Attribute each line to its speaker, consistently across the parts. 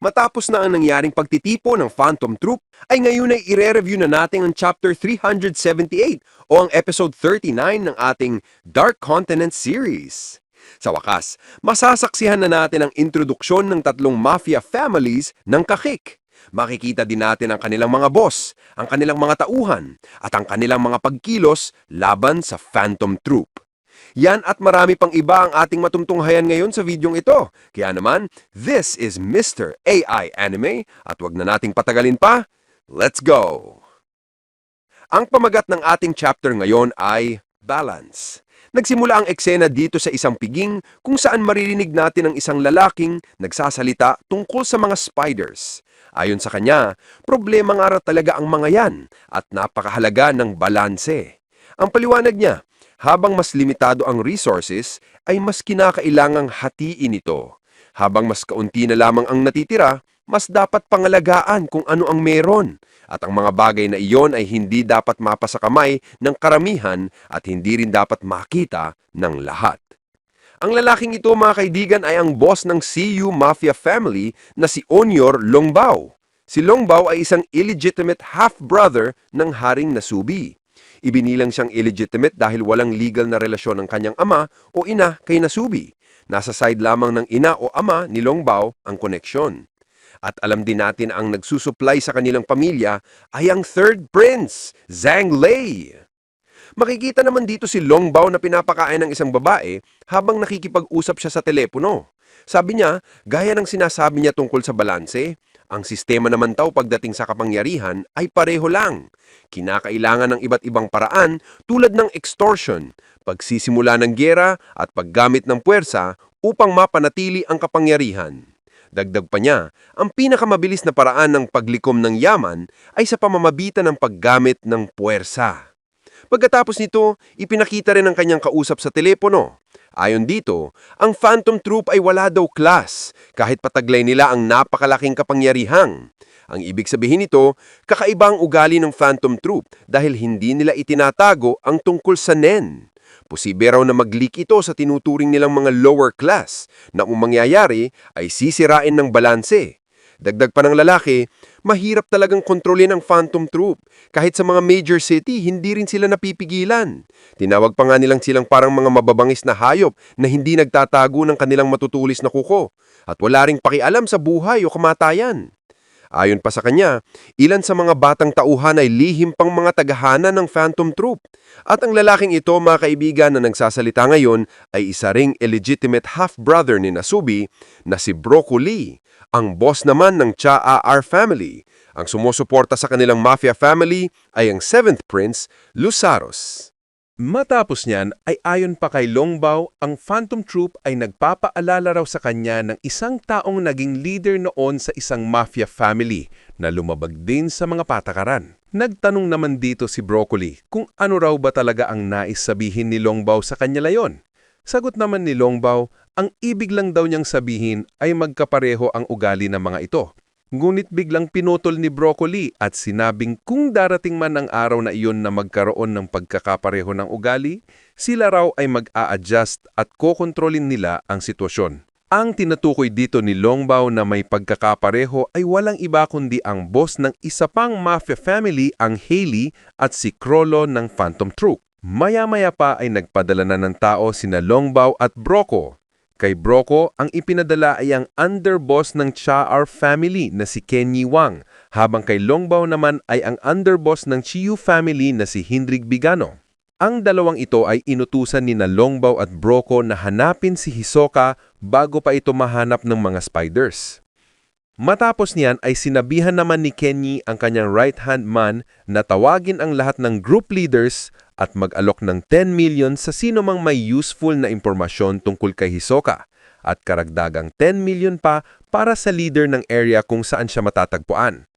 Speaker 1: Matapos na ang nangyaring pagtitipo ng Phantom Troop, ay ngayon ay ire-review na natin ang Chapter 378 o ang Episode 39 ng ating Dark Continent series. Sa wakas, masasaksihan na natin ang introduksyon ng tatlong mafia families ng Kakik. Makikita din natin ang kanilang mga boss, ang kanilang mga tauhan, at ang kanilang mga pagkilos laban sa Phantom Troop. Yan at marami pang iba ang ating matutunghayan ngayon sa videong ito. Kaya naman, this is Mr. AI Anime at wag na nating patagalin pa. Let's go! Ang pamagat ng ating chapter ngayon ay Balance. Nagsimula ang eksena dito sa isang piging kung saan maririnig natin ang isang lalaking nagsasalita tungkol sa mga spiders. Ayon sa kanya, problema nga talaga ang mga yan at napakahalaga ng balanse. Ang paliwanag niya, habang mas limitado ang resources, ay mas kinakailangang hatiin ito. Habang mas kaunti na lamang ang natitira, mas dapat pangalagaan kung ano ang meron. At ang mga bagay na iyon ay hindi dapat mapasa kamay ng karamihan at hindi rin dapat makita ng lahat. Ang lalaking ito mga kaibigan ay ang boss ng CU Mafia family na si Onyor Longbao. Si Longbao ay isang illegitimate half-brother ng Haring Nasubi. Ibinilang siyang illegitimate dahil walang legal na relasyon ng kanyang ama o ina kay Nasubi. Nasa side lamang ng ina o ama ni Longbao ang koneksyon. At alam din natin ang nagsusupply sa kanilang pamilya ay ang third prince, Zhang Lei. Makikita naman dito si Longbao na pinapakain ng isang babae habang nakikipag-usap siya sa telepono. Sabi niya, gaya ng sinasabi niya tungkol sa balanse, ang sistema naman taw pagdating sa kapangyarihan ay pareho lang. Kinakailangan ng iba't ibang paraan tulad ng extortion, pagsisimula ng gera at paggamit ng puwersa upang mapanatili ang kapangyarihan. Dagdag pa niya, ang pinakamabilis na paraan ng paglikom ng yaman ay sa pamamagitan ng paggamit ng puwersa. Pagkatapos nito, ipinakita rin ng kanyang kausap sa telepono. Ayon dito, ang Phantom Troop ay wala daw class, kahit pataglay nila ang napakalaking kapangyarihang. Ang ibig sabihin nito, kakaiba ang ugali ng Phantom Troop dahil hindi nila itinatago ang tungkol sa NEN. Posible raw na mag-leak ito sa tinuturing nilang mga lower class na kung ay sisirain ng balanse. Dagdag pa ng lalaki, mahirap talagang kontrolin ang Phantom Troop. Kahit sa mga major city, hindi rin sila napipigilan. Tinawag pa nga nilang silang parang mga mababangis na hayop na hindi nagtatago ng kanilang matutulis na kuko at wala ring pakialam sa buhay o kamatayan. Ayon pa sa kanya, ilan sa mga batang tauhan ay lihim pang mga tagahana ng Phantom Troop. At ang lalaking ito, mga kaibigan na nagsasalita ngayon, ay isa ring illegitimate half-brother ni Nasubi na si Broco Lee, ang boss naman ng Cha R family. Ang sumusuporta sa kanilang mafia family ay ang 7th Prince, Lusaros.
Speaker 2: Matapos niyan ay ayon pa kay Longbao, ang Phantom Troop ay nagpapaalala raw sa kanya ng isang taong naging leader noon sa isang mafia family na lumabag din sa mga patakaran. Nagtanong naman dito si Broccoli kung ano raw ba talaga ang nais sabihin ni Longbao sa kanya layon. Sagot naman ni Longbao, ang ibig lang daw niyang sabihin ay magkapareho ang ugali ng mga ito. Ngunit biglang pinutol ni Broccoli at sinabing kung darating man ang araw na iyon na magkaroon ng pagkakapareho ng ugali, sila raw ay mag-a-adjust at kokontrolin nila ang sitwasyon. Ang tinatukoy dito ni Longbao na may pagkakapareho ay walang iba kundi ang boss ng isa pang mafia family ang Haley at si Crollo ng Phantom Troop. Maya-maya pa ay nagpadala na ng tao sina Longbao at Broco Kay Broco, ang ipinadala ay ang underboss ng Cha-R family na si Kenny Wang, habang kay Longbao naman ay ang underboss ng Chiu family na si Hindrig Bigano. Ang dalawang ito ay inutusan ni na Longbao at Broco na hanapin si Hisoka bago pa ito mahanap ng mga spiders. Matapos niyan ay sinabihan naman ni Kenny ang kanyang right-hand man na tawagin ang lahat ng group leaders at mag-alok ng 10 million sa sino mang may useful na impormasyon tungkol kay Hisoka at karagdagang 10 million pa para sa leader ng area kung saan siya matatagpuan.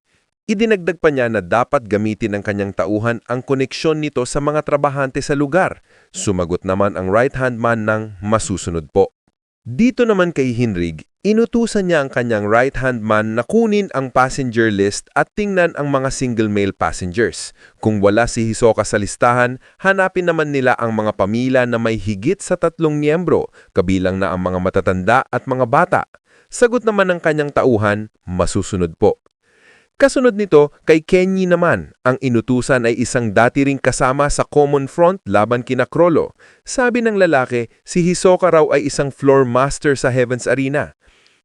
Speaker 2: Idinagdag pa niya na dapat gamitin ng kanyang tauhan ang koneksyon nito sa mga trabahante sa lugar. Sumagot naman ang right-hand man ng masusunod po. Dito naman kay Hinrig, inutusan niya ang kanyang right-hand man na kunin ang passenger list at tingnan ang mga single male passengers. Kung wala si Hisoka sa listahan, hanapin naman nila ang mga pamilya na may higit sa tatlong miyembro, kabilang na ang mga matatanda at mga bata. Sagot naman ng kanyang tauhan, masusunod po. Kasunod nito, kay Kenyi naman, ang inutusan ay isang dati ring kasama sa Common Front laban kina Krolo. Sabi ng lalaki, si Hisoka raw ay isang floor master sa Heavens Arena.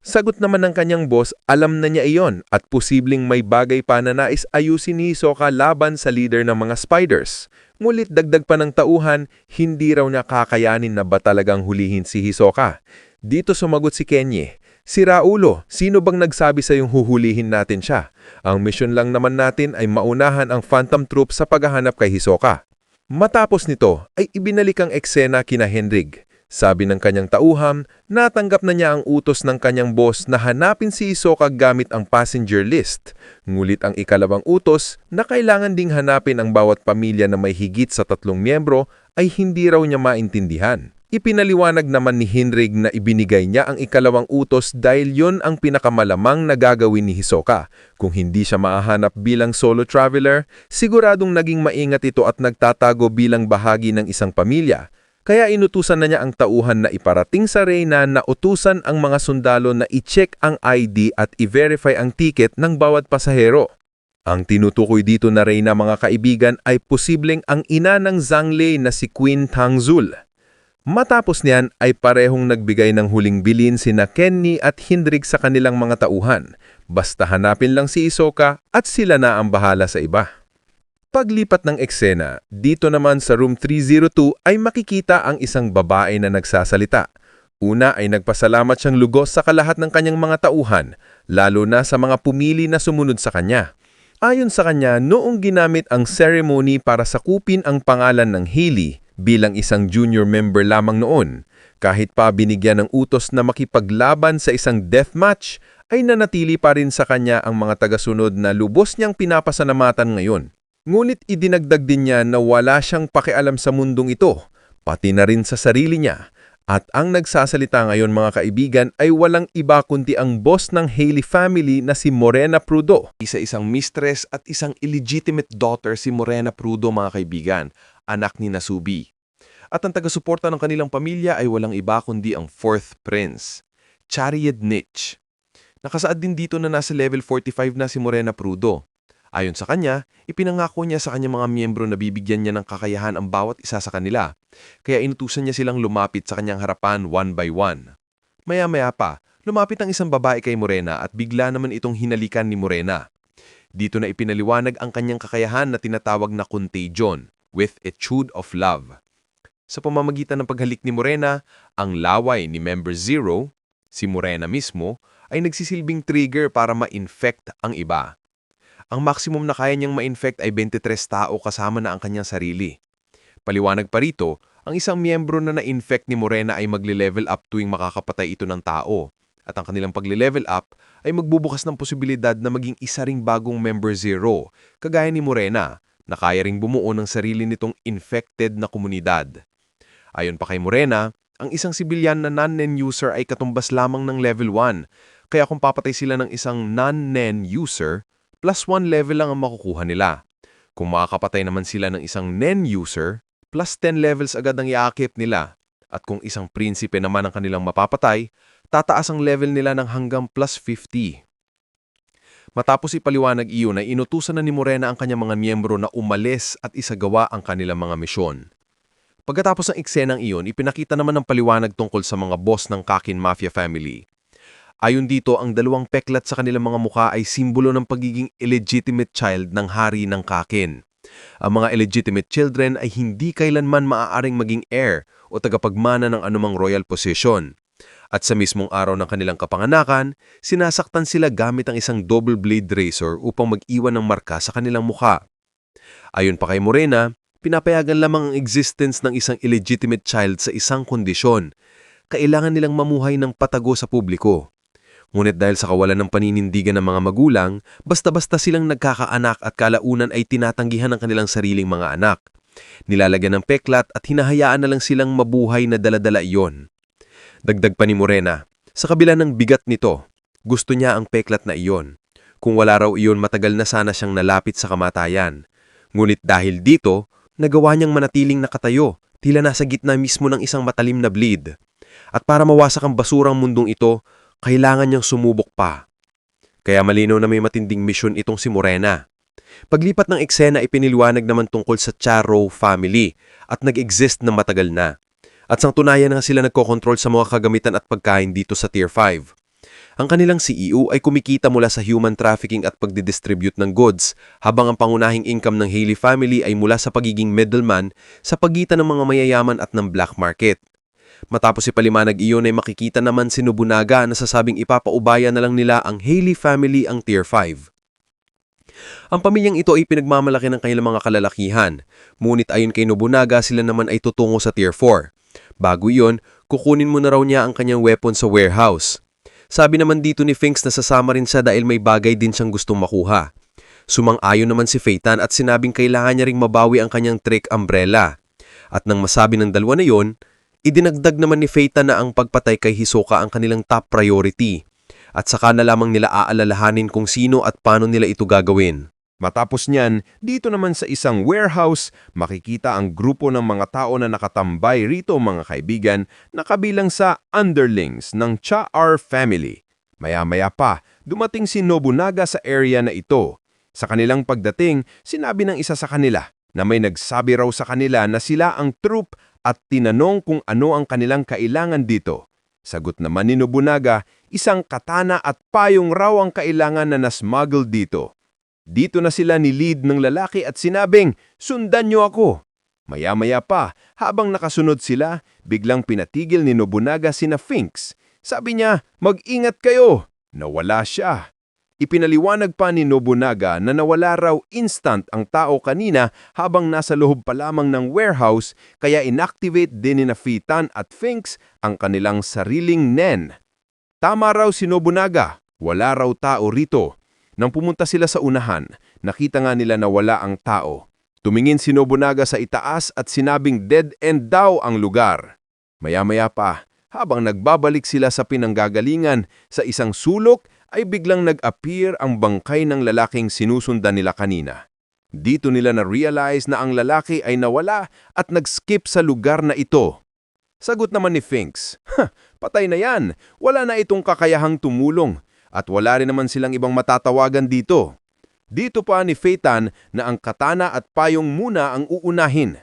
Speaker 2: Sagot naman ng kanyang boss, alam na niya iyon at posibleng may bagay pa na nais ayusin ni Hisoka laban sa leader ng mga spiders. Ngulit dagdag pa ng tauhan, hindi raw niya kakayanin na ba talagang hulihin si Hisoka. Dito sumagot si Kenyi, Si Raulo, sino bang nagsabi sa yung huhulihin natin siya? Ang mission lang naman natin ay maunahan ang Phantom Troop sa paghahanap kay Hisoka. Matapos nito ay ibinalik ang eksena kina Henrig. Sabi ng kanyang tauham, natanggap na niya ang utos ng kanyang boss na hanapin si Hisoka gamit ang passenger list. Ngulit ang ikalawang utos na kailangan ding hanapin ang bawat pamilya na may higit sa tatlong miyembro ay hindi raw niya maintindihan. Ipinaliwanag naman ni Hinrig na ibinigay niya ang ikalawang utos dahil yon ang pinakamalamang na gagawin ni Hisoka. Kung hindi siya maahanap bilang solo traveler, siguradong naging maingat ito at nagtatago bilang bahagi ng isang pamilya. Kaya inutusan na niya ang tauhan na iparating sa Reyna na utusan ang mga sundalo na i-check ang ID at i-verify ang ticket ng bawat pasahero. Ang tinutukoy dito na Reyna mga kaibigan ay posibleng ang ina ng Zhang Lei na si Queen Tangzul. Matapos niyan ay parehong nagbigay ng huling bilin sina Kenny at Hindrig sa kanilang mga tauhan. Basta hanapin lang si Isoka at sila na ang bahala sa iba. Paglipat ng eksena, dito naman sa room 302 ay makikita ang isang babae na nagsasalita. Una ay nagpasalamat siyang lugos sa kalahat ng kanyang mga tauhan, lalo na sa mga pumili na sumunod sa kanya. Ayon sa kanya, noong ginamit ang ceremony para sakupin ang pangalan ng Haley, bilang isang junior member lamang noon. Kahit pa binigyan ng utos na makipaglaban sa isang deathmatch, ay nanatili pa rin sa kanya ang mga tagasunod na lubos niyang pinapasalamatan ngayon. Ngunit idinagdag din niya na wala siyang pakialam sa mundong ito, pati na rin sa sarili niya. At ang nagsasalita ngayon mga kaibigan ay walang iba kundi ang boss ng Haley family na si Morena Prudo.
Speaker 3: Isa isang mistress at isang illegitimate daughter si Morena Prudo mga kaibigan, anak ni Nasubi. At ang taga-suporta ng kanilang pamilya ay walang iba kundi ang fourth prince, Chariad Nitch. Nakasaad din dito na nasa level 45 na si Morena Prudo. Ayon sa kanya, ipinangako niya sa kanyang mga miyembro na bibigyan niya ng kakayahan ang bawat isa sa kanila, kaya inutusan niya silang lumapit sa kanyang harapan one by one. Maya-maya pa, lumapit ang isang babae kay Morena at bigla naman itong hinalikan ni Morena. Dito na ipinaliwanag ang kanyang kakayahan na tinatawag na contagion, with etude of love. Sa pamamagitan ng paghalik ni Morena, ang laway ni Member Zero, si Morena mismo, ay nagsisilbing trigger para ma-infect ang iba. Ang maximum na kaya niyang ma-infect ay 23 tao kasama na ang kanyang sarili. Paliwanag pa rito, ang isang miyembro na na-infect ni Morena ay magle-level up tuwing makakapatay ito ng tao. At ang kanilang pagle-level up ay magbubukas ng posibilidad na maging isa ring bagong member zero, kagaya ni Morena, na kaya ring bumuo ng sarili nitong infected na komunidad. Ayon pa kay Morena, ang isang sibilyan na non-nen user ay katumbas lamang ng level 1, kaya kung papatay sila ng isang non-nen user, plus 1 level lang ang makukuha nila. Kung makakapatay naman sila ng isang nen user, plus 10 levels agad ang iaakit nila. At kung isang prinsipe naman ang kanilang mapapatay, tataas ang level nila ng hanggang plus 50. Matapos ipaliwanag iyon ay inutusan na ni Morena ang kanyang mga miyembro na umalis at isagawa ang kanilang mga misyon. Pagkatapos ng eksenang iyon, ipinakita naman ng paliwanag tungkol sa mga boss ng Kakin Mafia family. Ayon dito, ang dalawang peklat sa kanilang mga mukha ay simbolo ng pagiging illegitimate child ng hari ng Kakin. Ang mga illegitimate children ay hindi kailanman maaaring maging heir o tagapagmana ng anumang royal position. At sa mismong araw ng kanilang kapanganakan, sinasaktan sila gamit ang isang double blade razor upang mag-iwan ng marka sa kanilang mukha. Ayon pa kay Morena, pinapayagan lamang ang existence ng isang illegitimate child sa isang kondisyon. Kailangan nilang mamuhay ng patago sa publiko. Ngunit dahil sa kawalan ng paninindigan ng mga magulang, basta-basta silang nagkakaanak at kalaunan ay tinatanggihan ng kanilang sariling mga anak. Nilalagyan ng peklat at hinahayaan na lang silang mabuhay na daladala iyon. Dagdag pa ni Morena, sa kabila ng bigat nito, gusto niya ang peklat na iyon. Kung wala raw iyon, matagal na sana siyang nalapit sa kamatayan. Ngunit dahil dito, nagawa niyang manatiling nakatayo, tila nasa gitna mismo ng isang matalim na bleed. At para mawasak ang basurang mundong ito, kailangan niyang sumubok pa. Kaya malinaw na may matinding misyon itong si Morena. Paglipat ng eksena ipiniliwanag naman tungkol sa Charo family at nag-exist na matagal na. At sang tunayan na sila nagkokontrol sa mga kagamitan at pagkain dito sa Tier 5. Ang kanilang CEO ay kumikita mula sa human trafficking at pagdidistribute ng goods, habang ang pangunahing income ng Haley family ay mula sa pagiging middleman sa pagitan ng mga mayayaman at ng black market. Matapos ipalimanag iyon ay makikita naman si Nobunaga na sasabing ipapaubaya na lang nila ang Haley family ang Tier 5. Ang pamilyang ito ay pinagmamalaki ng kanilang mga kalalakihan, ngunit ayon kay Nobunaga sila naman ay tutungo sa Tier 4. Bago iyon, kukunin mo na raw niya ang kanyang weapon sa warehouse. Sabi naman dito ni Finks na sasama rin siya dahil may bagay din siyang gustong makuha. Sumang-ayon naman si Phaeton at sinabing kailangan niya ring mabawi ang kanyang trick umbrella. At nang masabi ng dalawa na yon, idinagdag naman ni Phaeton na ang pagpatay kay Hisoka ang kanilang top priority. At saka na lamang nila aalalahanin kung sino at paano nila ito gagawin.
Speaker 2: Matapos niyan, dito naman sa isang warehouse, makikita ang grupo ng mga tao na nakatambay rito mga kaibigan na kabilang sa underlings ng Cha-R family. Maya-maya pa, dumating si Nobunaga sa area na ito. Sa kanilang pagdating, sinabi ng isa sa kanila na may nagsabi raw sa kanila na sila ang troop at tinanong kung ano ang kanilang kailangan dito. Sagot naman ni Nobunaga, isang katana at payong raw ang kailangan na nasmuggle dito. Dito na sila ni lead ng lalaki at sinabing, sundan niyo ako. Maya-maya pa, habang nakasunod sila, biglang pinatigil ni Nobunaga sina Finks. Sabi niya, mag-ingat kayo. Nawala siya. Ipinaliwanag pa ni Nobunaga na nawala raw instant ang tao kanina habang nasa loob pa lamang ng warehouse kaya inactivate din ni Nafitan at Finks ang kanilang sariling nen. Tama raw si Nobunaga, wala raw tao rito. Nang pumunta sila sa unahan, nakita nga nila na wala ang tao. Tumingin si Nobunaga sa itaas at sinabing dead end daw ang lugar. Maya-maya pa, habang nagbabalik sila sa pinanggagalingan sa isang sulok, ay biglang nag-appear ang bangkay ng lalaking sinusundan nila kanina. Dito nila na-realize na ang lalaki ay nawala at nag-skip sa lugar na ito. Sagot naman ni Finks, Ha, patay na yan. Wala na itong kakayahang tumulong. At wala rin naman silang ibang matatawagan dito. Dito pa ni Phaeton na ang katana at payong muna ang uunahin.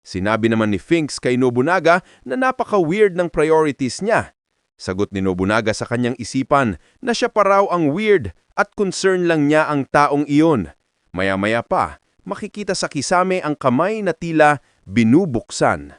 Speaker 2: Sinabi naman ni Finks kay Nobunaga na napaka-weird ng priorities niya. Sagot ni Nobunaga sa kanyang isipan na siya pa raw ang weird at concern lang niya ang taong iyon. Maya-maya pa, makikita sa kisame ang kamay na tila binubuksan.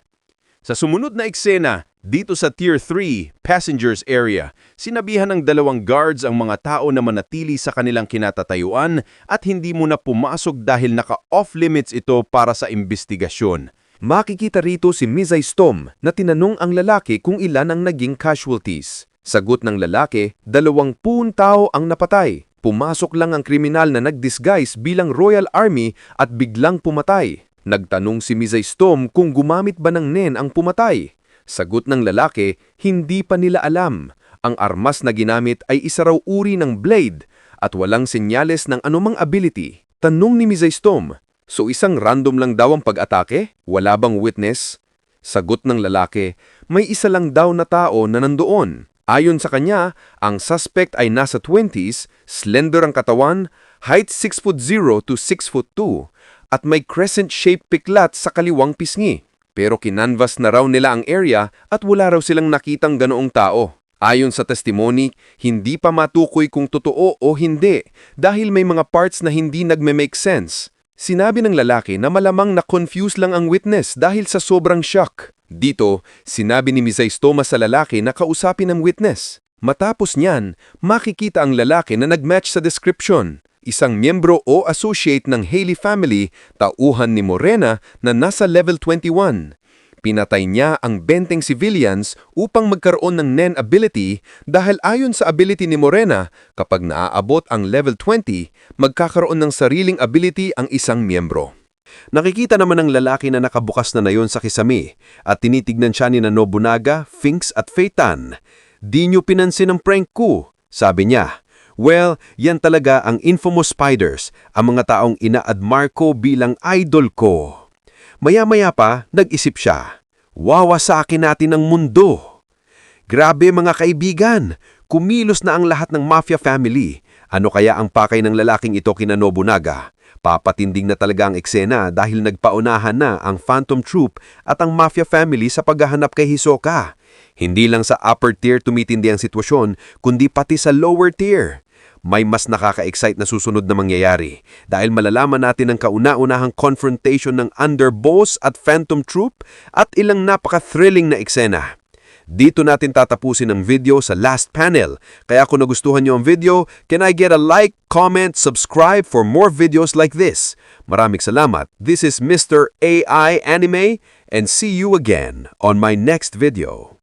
Speaker 2: Sa sumunod na eksena, dito sa Tier 3, Passengers Area, sinabihan ng dalawang guards ang mga tao na manatili sa kanilang kinatatayuan at hindi muna pumasok dahil naka-off limits ito para sa investigasyon. Makikita rito si Mizay Stom na tinanong ang lalaki kung ilan ang naging casualties. Sagot ng lalaki, dalawampung tao ang napatay. Pumasok lang ang kriminal na nag-disguise bilang Royal Army at biglang pumatay. Nagtanong si Mizay Stom kung gumamit ba ng nen ang pumatay. Sagot ng lalaki, hindi pa nila alam. Ang armas na ginamit ay isa raw uri ng blade at walang senyales ng anumang ability. Tanong ni Mizay Stom, so isang random lang daw ang pag-atake? Wala bang witness? Sagot ng lalaki, may isa lang daw na tao na nandoon. Ayon sa kanya, ang suspect ay nasa 20s, slender ang katawan, height 6 foot 0 to 6 foot 2, at may crescent-shaped piklat sa kaliwang pisngi. Pero kinanvas na raw nila ang area at wala raw silang nakitang ganoong tao. Ayon sa testimony, hindi pa matukoy kung totoo o hindi dahil may mga parts na hindi nagme-make sense. Sinabi ng lalaki na malamang na-confuse lang ang witness dahil sa sobrang shock. Dito, sinabi ni Mizay Thomas sa lalaki na kausapin ang witness. Matapos niyan, makikita ang lalaki na nag-match sa description. Isang miyembro o associate ng Haley family, tauhan ni Morena na nasa level 21. Pinatay niya ang 20 civilians upang magkaroon ng NEN ability dahil ayon sa ability ni Morena, kapag naaabot ang level 20, magkakaroon ng sariling ability ang isang miyembro.
Speaker 1: Nakikita naman ng lalaki na nakabukas na nayon sa kisame at tinitignan siya ni na Nobunaga, Finks at Feitan. Di nyo pinansin ang prank ko, sabi niya. Well, yan talaga ang infamous spiders, ang mga taong ina-admire ko bilang idol ko. Maya-maya pa, nag-isip siya. Wawasakin natin ang mundo. Grabe mga kaibigan, kumilos na ang lahat ng mafia family. Ano kaya ang pakay ng lalaking ito kina Nobunaga? Papatinding na talaga ang eksena dahil nagpaunahan na ang Phantom Troop at ang mafia family sa paghahanap kay Hisoka. Hindi lang sa upper tier tumitindi ang sitwasyon, kundi pati sa lower tier. May mas nakaka-excite na susunod na mangyayari dahil malalaman natin ang kauna-unahang confrontation ng Underboss at Phantom Troop at ilang napaka-thrilling na eksena. Dito natin tatapusin ang video sa last panel. Kaya kung nagustuhan niyo ang video, can I get a like, comment, subscribe for more videos like this? Maraming salamat. This is Mr. AI Anime and see you again on my next video.